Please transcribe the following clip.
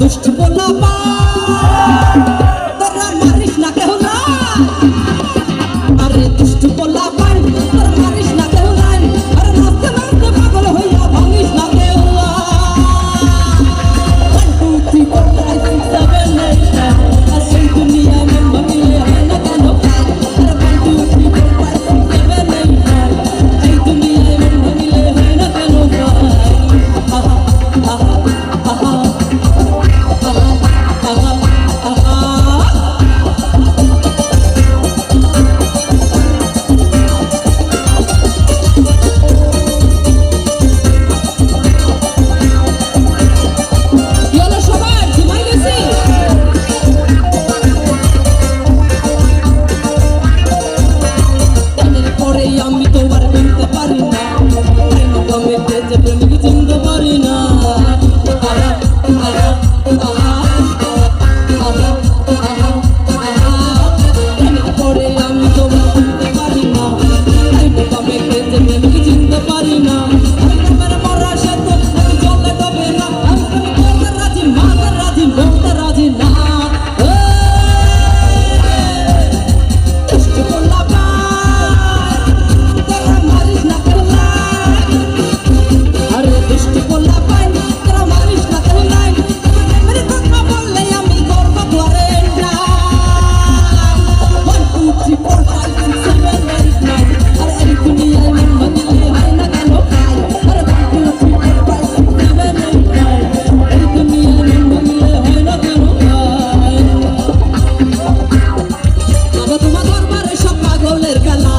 দুষ্ট পোলা পা আমি তেজে প্রেমিক চিনতে পারি না cerca la